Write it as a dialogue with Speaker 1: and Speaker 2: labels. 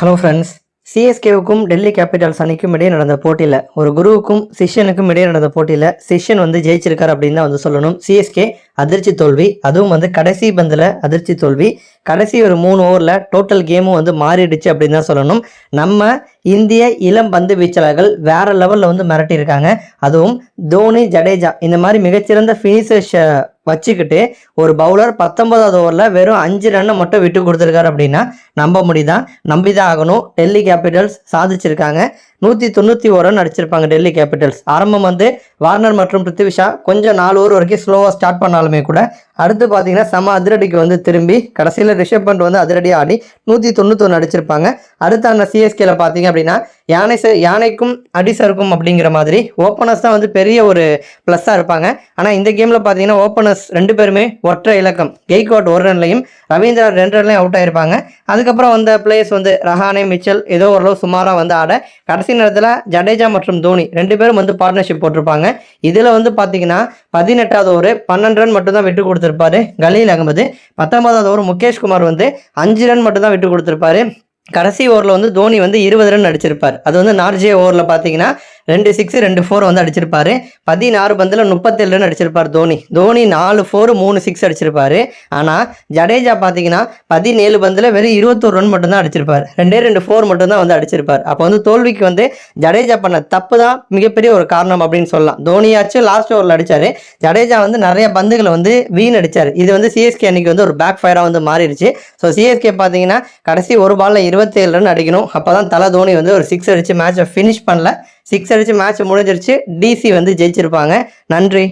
Speaker 1: Hello friends சிஎஸ்கேவுக்கும் Delhi capitals அணிக்கும் இடையே நடந்த போட்டியில் ஒரு குருவுக்கும் சிஷ்யனுக்கும் இடையே நடந்த போட்டியில் சிஷ்யன் வந்து ஜெயிச்சிருக்காரு அப்படின்னு தான் வந்து சொல்லணும். சிஎஸ்கே அதிர்ச்சி தோல்வி அதுவும் வந்து கடைசி பந்தில் அதிர்ச்சி தோல்வி. கடைசி ஒரு மூணு ஓவரில் டோட்டல் கேமும் வந்து மாறிடுச்சு அப்படின்னு தான் சொல்லணும். நம்ம இந்திய இளம் பந்து வீச்சாளர்கள் வேற லெவலில் வந்து மிரட்டியிருக்காங்க. அதுவும் தோனி ஜடேஜா இந்த மாதிரி மிகச்சிறந்த ஃபினிஷர்ஸ் வச்சுக்கிட்டு ஒரு பவுலர் பத்தொன்பதாவது ஓவரில் வெறும் அஞ்சு ரன்னை மட்டும் விட்டு கொடுத்துருக்காரு அப்படின்னா நம்ப முடிதான் நம்பி தான் ஆகணும். டெல்லி கேபிட்டல்ஸ் சாதிச்சிருக்காங்க. நூற்றி தொண்ணூற்றி ஒரு ரன் அடிச்சிருப்பாங்க டெல்லி கேபிட்டல்ஸ். ஆரம்பம் வந்து வார்னர் மற்றும் பிருத்திவிஷா கொஞ்சம் நாலு ஓவர் வரைக்கும் ஸ்லோவாக ஸ்டார்ட் பண்ணாலுமே கூட அடுத்து பார்த்தீங்கன்னா செம அதிரடிக்கு வந்து திரும்பி கடைசியில் ரிஷப் பண்ட் வந்து அதிரடி ஆடி நூற்றி தொண்ணூத்தொன்று அடிச்சிருப்பாங்க. அடுத்த அந்த சிஎஸ்கேல பார்த்தீங்க அப்படின்னா யானை ச- யானைக்கும் அடிசருக்கும் அப்படிங்கிற மாதிரி ஓப்பனர்ஸ் தான் வந்து பெரிய ஒரு ப்ளஸ்ஸாக இருப்பாங்க. ஆனால் இந்த கேமில் பார்த்தீங்கன்னா ஓப்பனர்ஸ் ரெண்டு பேருமே ஒற்றை இலக்கம். கெய்க்வாட் ஒரு ரன்லையும் ரவீந்திரா ரெண்டு ரன்லையும் அவுட் ஆயிருப்பாங்க. அதுக்கப்புறம் வந்த பிளேயர்ஸ் வந்து ரஹானே மிச்சல் ஏதோ ஓரளவு சுமாராக வந்து ஆட கடைசி நேரத்தில் ஜடேஜா மற்றும் தோனி ரெண்டு பேரும் வந்து பார்ட்னர்ஷிப் போட்டிருப்பாங்க. இதில் வந்து பார்த்தீங்கன்னா பதினெட்டாவது ஓவர் பன்னெண்டு ரன் மட்டும் தான் விட்டு கொடுத்துருப்பாரு கலீல் அகமது. பத்தொன்பதாவது ஓவர் முகேஷ் குமார் வந்து அஞ்சு ரன் மட்டும் தான் விட்டு கொடுத்துருப்பாரு. கடைசி ஓவரில் வந்து தோனி வந்து இருபது ரன் அடிச்சிருப்பார். அது வந்து நார்ஜே ஓவரில் பார்த்தீங்கன்னா ரெண்டு சிக்ஸ் ரெண்டு ஃபோர் வந்து அடிச்சிருப்பாரு. பதினாறு பந்தில் முப்பத்தேழு ரன் அடிச்சிருப்பார் தோனி. தோனி நாலு ஃபோர் மூணு சிக்ஸ் அடிச்சிருப்பாரு. ஆனால் ஜடேஜா பார்த்தீங்கன்னா பதினேழு பந்தில் வெறும் இருபத்தோரு ரன் மட்டும்தான் அடிச்சிருப்பார். ரெண்டே ரெண்டு ஃபோர் மட்டும்தான் வந்து அடிச்சிருப்பார். அப்போ வந்து தோல்விக்கு வந்து ஜடேஜா பண்ண தப்பு தான் மிகப்பெரிய ஒரு காரணம் அப்படின்னு சொல்லலாம். தோனியாச்சும் லாஸ்ட் ஓவரில் அடிச்சார். ஜடேஜா வந்து நிறைய பந்துகளை வந்து வீண் அடித்தார் இது வந்து சிஎஸ்கே அன்னைக்கு வந்து ஒரு பேக் ஃபயராக வந்து மாறிடுச்சு. ஸோ சிஎஸ்கே பார்த்தீங்கன்னா கடைசி ஒரு பாலில் இருபத்தேழு ரன் அடிக்கணும். அப்போ தான் தலை தோனி வந்து ஒரு சிக்ஸ் அடித்து மேட்சை ஃபினிஷ் பண்ணல. சிக்ஸ் அடித்து மேட்ச் முடிஞ்சிருச்சு. டிசி வந்து ஜெயிச்சிருப்பாங்க. நன்றி.